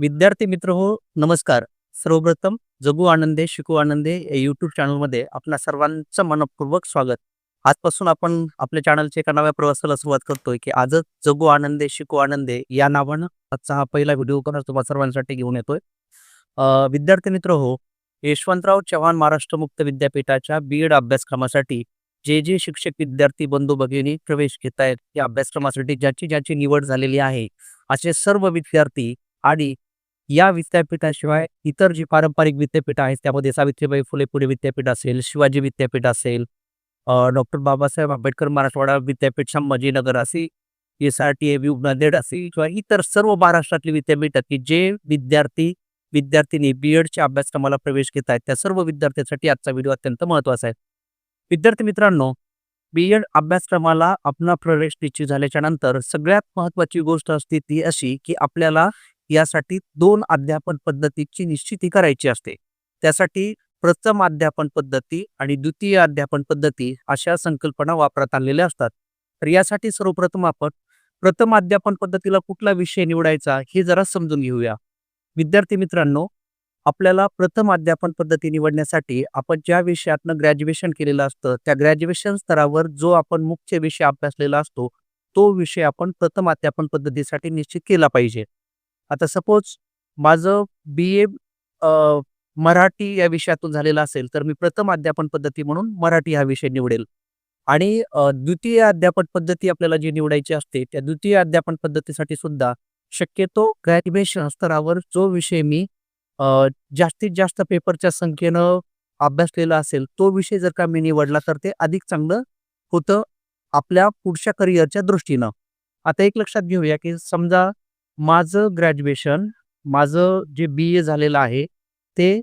विद्यार्थी मित्र हो नमस्कार. सर्वप्रथम जगू आनंदे शिकू आनंदे या यूट्यूब चॅनलमध्ये आपल्या सर्वांचं मनपूर्वक स्वागत. आजपासून आपण आपल्या चॅनलच्या एका नव्या प्रवासाला सुरुवात करतोय की आजच जगू आनंदे शिकू आनंदे या नावानं आजचा हा पहिला व्हिडिओ करून तुम्हाला सर्वांसाठी घेऊन येतोय. विद्यार्थी मित्र हो यशवंतराव चव्हाण महाराष्ट्र मुक्त विद्यापीठाच्या बी एड अभ्यासक्रमासाठी जे जे शिक्षक विद्यार्थी बंधू भगिनी प्रवेश घेत आहेत या अभ्यासक्रमासाठी ज्याची ज्याची निवड झालेली आहे असे सर्व विद्यार्थी आणि या विद्यापीठाशिवाय इतर जी पारंपरिक विद्यापीठ आहेत त्यामध्ये सावित्रीबाई फुले पुणे विद्यापीठ असेल शिवाजी विद्यापीठ असेल डॉक्टर बाबासाहेब आंबेडकर मराठवाडा विद्यापीठ संभाजीनगर असे S R T A Nanded असेल किंवा इतर सर्व महाराष्ट्रातली विद्यापीठ की जे विद्यार्थी विद्यार्थींनी बी एडच्या अभ्यासक्रमाला प्रवेश घेत आहेत त्या सर्व विद्यार्थ्यांसाठी आजचा व्हिडिओ अत्यंत महत्त्वाचा आहे. विद्यार्थी मित्रांनो बी एड अभ्यासक्रमाला आपला प्रवेश निश्चित झाल्याच्यानंतर सगळ्यात महत्त्वाची गोष्ट असते ती अशी की आपल्याला यासाठी दोन अध्यापन पद्धतीची निश्चिती करायची असते. त्यासाठी प्रथम अध्यापन पद्धती आणि द्वितीय अध्यापन पद्धती अशा संकल्पना वापरात आणलेल्या असतात. तर यासाठी सर्वप्रथम आपण प्रथम अध्यापन पद्धतीला कुठला विषय निवडायचा हे जरा समजून घेऊया. विद्यार्थी मित्रांनो आपल्याला प्रथम अध्यापन पद्धती निवडण्यासाठी आपण ज्या विषयातनं ग्रॅज्युएशन केलेलं असतं त्या ग्रॅज्युएशन स्तरावर जो आपण मुख्य विषय अभ्यासलेला असतो तो विषय आपण प्रथम अध्यापन पद्धतीसाठी निश्चित केला पाहिजे. आता सपोज माझं बी ए मराठी या विषयातून झालेलं असेल तर मी प्रथम अध्यापन पद्धती म्हणून मराठी हा विषय निवडेल. आणि द्वितीय अध्यापन पद्धती आपल्याला जी निवडायची असते त्या द्वितीय अध्यापन पद्धतीसाठी सुद्धा शक्यतो ग्रॅज्युएशन स्तरावर जो विषय मी जास्तीत जास्त पेपरच्या संख्येनं अभ्यासलेला असेल तो विषय जर का मी निवडला तर ते अधिक चांगलं होतं आपल्या पुढच्या करिअरच्या दृष्टीनं. आता एक लक्षात घेऊया की समजा माझं ग्रॅज्युएशन माझं जे बी ए झालेलं आहे ते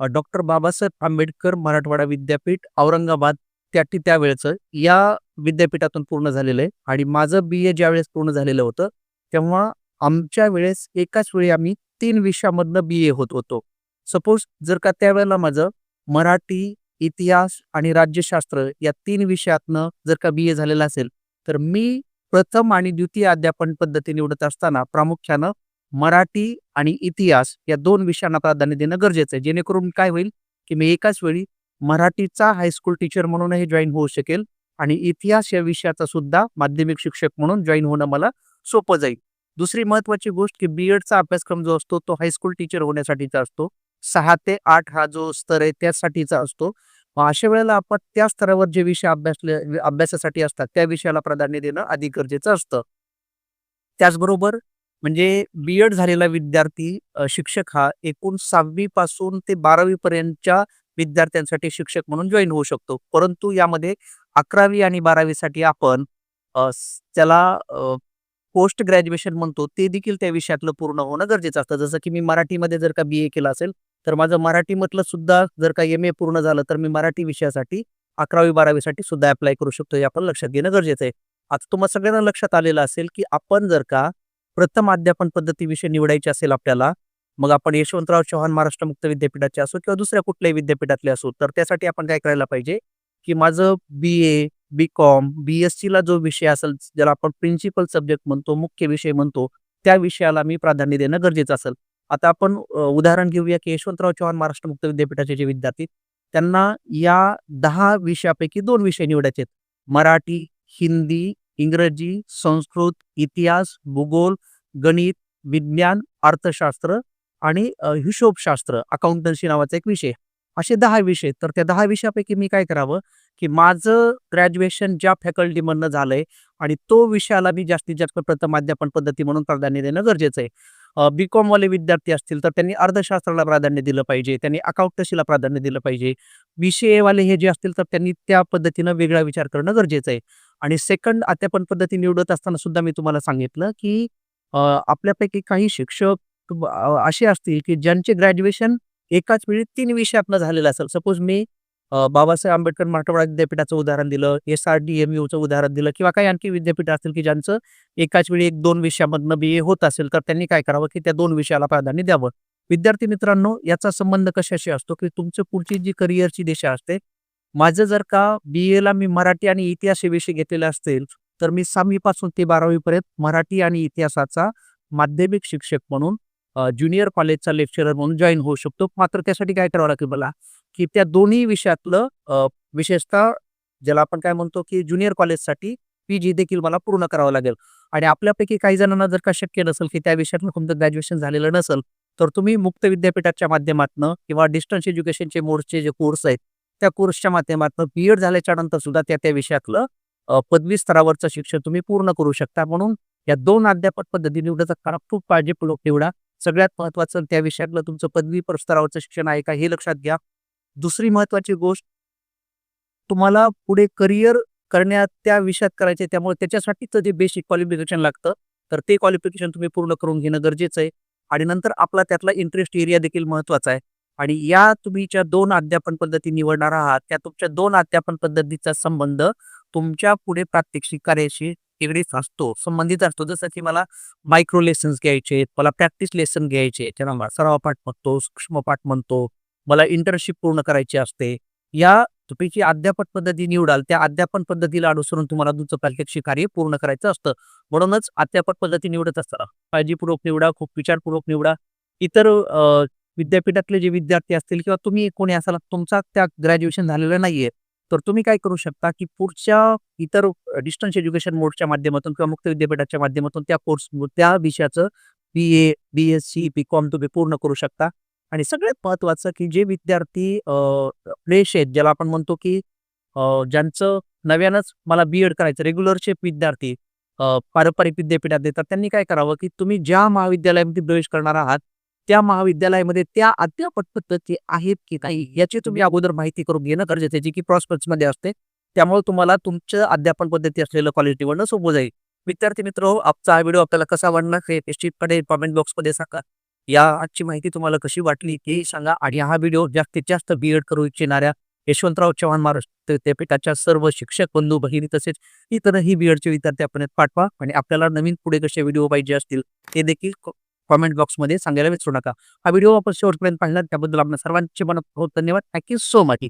डॉक्टर बाबासाहेब आंबेडकर मराठवाडा विद्यापीठ औरंगाबाद त्या त्यावेळेचं या विद्यापीठातून पूर्ण झालेलं आहे. आणि माझं बी ए ज्यावेळेस पूर्ण झालेलं होतं तेव्हा आमच्या वेळेस एकाच वेळी आम्ही तीन विषयामधनं बी ए होत होतो. सपोज जर का त्यावेळेला माझं मराठी इतिहास आणि राज्यशास्त्र या तीन विषयातनं जर का बी ए झालेलं असेल तर मी प्रथम आणि द्वितीय अध्यापन पद्धती निवडत असताना प्रामुख्यानं मराठी आणि इतिहास या दोन विषयांना प्राधान्य देणं गरजेचं आहे. जेणेकरून काय होईल की मी एकाच वेळी मराठीचा हायस्कूल टीचर म्हणूनही जॉईन होऊ शकेल आणि इतिहास या विषयाचा सुद्धा माध्यमिक शिक्षक म्हणून जॉईन होणं मला सोपं जाईल. दुसरी महत्वाची गोष्ट की बी एडचा अभ्यासक्रम जो असतो तो हायस्कूल टीचर होण्यासाठीचा असतो. सहा ते आठ हा जो स्तर आहे त्यासाठीचा असतो. मग अशा वेळेला आपण त्या स्तरावर जे विषय अभ्यासले अभ्यासासाठी असतात त्या विषयाला प्राधान्य देणं अधिक गरजेचं असतं. त्याचबरोबर म्हणजे बी एड झालेला विद्यार्थी शिक्षक हा एकूण सहावी पासून ते बारावी पर्यंतच्या विद्यार्थ्यांसाठी शिक्षक म्हणून जॉईन होऊ शकतो. परंतु यामध्ये अकरावी आणि बारावीसाठी आपण त्याला पोस्ट ग्रॅज्युएशन म्हणतो ते देखील त्या विषयातलं पूर्ण होणं गरजेचं असतं. जसं की मी मराठीमध्ये जर का बी ए केलं असेल तर माझं मराठीमधलं सुद्धा जर का एम ए पूर्ण झालं तर मी मराठी विषयासाठी अकरावी बारावीसाठी सुद्धा अप्लाय करू शकतो हे आपण लक्षात घेणं गरजेचं आहे. आता तुम्हाला सगळ्यांना लक्षात आलेलं असेल की आपण जर का प्रथम अध्यापन पद्धतीविषयी निवडायची असेल आपल्याला मग आपण यशवंतराव चव्हाण महाराष्ट्र मुक्त विद्यापीठाचे असो किंवा दुसऱ्या कुठल्याही विद्यापीठातले असो तर त्यासाठी आपण काय करायला पाहिजे? की माझं बी A B com B S सीला जो विषय असेल ज्याला आपण प्रिन्सिपल सब्जेक्ट म्हणतो मुख्य विषय म्हणतो त्या विषयाला मी प्राधान्य देणं गरजेचं असेल. आता आपण उदाहरण घेऊया की यशवंतराव चव्हाण महाराष्ट्र मुक्त विद्यापीठाचे जे विद्यार्थी त्यांना या दहा विषयापैकी दोन विषय निवडायचे आहेत. मराठी हिंदी इंग्रजी संस्कृत इतिहास भूगोल गणित विज्ञान अर्थशास्त्र आणि हिशोबशास्त्र अकाउंटन्सी नावाचा एक विषय. असे दहा विषय तर त्या दहा विषयापैकी मी काय करावं की माझं ग्रॅज्युएशन ज्या फॅकल्टीमधनं झालंय आणि तो विषयाला मी जास्तीत जास्त प्रथम अध्यापन पद्धती म्हणून प्राधान्य देणं गरजेचं आहे. बी वाले विद्यार्थी असतील तर त्यांनी अर्थशास्त्राला प्राधान्य दिलं पाहिजे त्यांनी अकाउंटशीला प्राधान्य दिलं पाहिजे. बी सी एवाले हे जे असतील तर त्यांनी त्या पद्धतीनं वेगळा विचार करणं गरजेचं आहे. आणि सेकंड अध्यापन पद्धती निवडत असताना सुद्धा मी तुम्हाला सांगितलं की आपल्यापैकी काही शिक्षक असे असतील की ज्यांचे ग्रॅज्युएशन एकाच वेळी तीन विषयातनं झालेलं असेल. सपोज मी बाबासाहेब आंबेडकर मराठवाडा विद्यापीठाचं उदाहरण दिलं एस आर डी एम यूचं उदाहरण दिलं किंवा काही आणखी विद्यापीठ असतील की ज्यांचं एकाच वेळी एक दोन विषयामधनं बी ए होत असेल तर त्यांनी काय करावं की त्या दोन विषयाला प्राधान्य द्यावं. विद्यार्थी मित्रांनो याचा संबंध कशाशी असतो की तुमचं पुढची जी करिअरची दिशा असते माझं जर का बी एला मी मराठी आणि इतिहास हे विषय घेतलेले असतील तर मी सहावीपासून ते बारावीपर्यंत मराठी आणि इतिहासाचा माध्यमिक शिक्षक म्हणून ज्युनियर कॉलेजचा लेक्चरर म्हणून जॉईन होऊ शकतो. मात्र त्यासाठी काय करावं लागेल मला की त्या दोन्ही विषयातलं विशेषतः ज्याला आपण काय म्हणतो की ज्युनियर कॉलेजसाठी पी जी देखील मला पूर्ण करावं लागेल. आणि आपल्यापैकी काही जणांना जर का शक्य नसेल की त्या विषयातून तुमचं ग्रॅज्युएशन झालेलं नसेल तर तुम्ही मुक्त विद्यापीठाच्या माध्यमातून किंवा डिस्टन्स एज्युकेशनचे मोडचे जे कोर्स आहेत त्या कोर्सच्या माध्यमातून बी एड झाल्याच्यानंतर सुद्धा त्या त्या विषयातलं पदवी स्तरावरचं शिक्षण तुम्ही पूर्ण करू शकता. म्हणून या दोन अध्यापन पद्धती निवडायचा काळ खूप काळजीपूर्वक निवडा. सगळ्यात महत्वाचं त्या विषयातलं तुमचं पदवी पर स्तरावरचं शिक्षण आहे का हे लक्षात घ्या. दुसरी महत्वाची गोष्ट तुम्हाला पुढे करिअर करण्यात त्या विषयात करायचे त्यामुळे त्याच्यासाठीचं जे बेसिक क्वालिफिकेशन लागतं तर ते क्वालिफिकेशन तुम्ही पूर्ण करून घेणं गरजेचं आहे. आणि नंतर आपला त्यातला इंटरेस्ट एरिया देखील महत्त्वाचा आहे. आणि या तुम्ही ज्या दोन अध्यापन पद्धती निवडणार आहात त्या तुमच्या दोन अध्यापन पद्धतीचा संबंध तुमच्यापुढे प्रात्यक्षिक कार्याशी निगडीत असतो. संबंधित असतो. जसं की मला मायक्रो लेसन्स घ्यायचे आहेत, मला प्रॅक्टिस लेसन घ्यायचे त्यांना मला सराव पाठ म्हणतो सूक्ष्म पाठ म्हणतो. मला इंटर्नशिप पूर्ण करायची असते. या तुम्ही जी अध्यापन पद्धती निवडाल त्या अध्यापन पद्धतीला अनुसरून तुम्हाला तुमचं प्रात्यक्षिक कार्य पूर्ण करायचं असतं. म्हणूनच अध्यापन पद्धती निवडत असताना काळजीपूर्वक निवडा खूप विचारपूर्वक निवडा. इतर विद्यापीठातले जे विद्यार्थी असतील किंवा तुम्ही कोणी असाल तुमचा त्या ग्रॅज्युएशन झालेलं नाहीये. तर तुम्ही काय करू शकता की पुढच्या इतर डिस्टन्स एज्युकेशन मोडच्या माध्यमातून किंवा मुक्त विद्यापीठाच्या माध्यमातून त्या कोर्स त्या विषयाचं B A B S C B com तुम्ही पूर्ण करू शकता. आणि सगळ्यात महत्वाचं की जे विद्यार्थी फ्रेश आहेत ज्याला आपण म्हणतो की ज्यांचं नव्यानंच मला बी एड करायचं रेग्युलरचे विद्यार्थी पारंपरिक विद्यापीठात देतात त्यांनी काय करावं की तुम्ही ज्या महाविद्यालयामध्ये प्रवेश करणार आहात त्या महाविद्यालयामध्ये त्या अध्यापन पद्धती आहेत की नाही याची तुम्ही अगोदर माहिती करून घेणं गरजेचं आहे जी की prospects मध्ये असते. त्यामुळे तुम्हाला तुमचं अध्यापन पद्धती असलेलं कॉलेज निवडणं सोपं जाईल. विद्यार्थी मित्र हो आजचा हा व्हिडिओ आपल्याला कसा वाटणार हे निश्चितपणे कॉमेंट बॉक्समध्ये सांगा. या आजची माहिती तुम्हाला कशी वाटली तेही सांगा आणि हा व्हिडिओ जास्तीत जास्त बी एड करू इच्छिणाऱ्या यशवंतराव चव्हाण महाराष्ट्र विद्यापीठाच्या सर्व शिक्षक बंधू भगिनी तसेच इतरही बी एडचे विद्यार्थी आपण पाठवा आणि आपल्याला नवीन पुढे कसे व्हिडिओ पाहिजे असतील ते देखील कॉमेंट बॉक्समध्ये सांगायला विसरू नका. हा व्हिडिओ आपण शेवटपर्यंत पाहिला त्याबद्दल आपल्या सर्वांचे मनपूर्वक धन्यवाद. Thank you so much.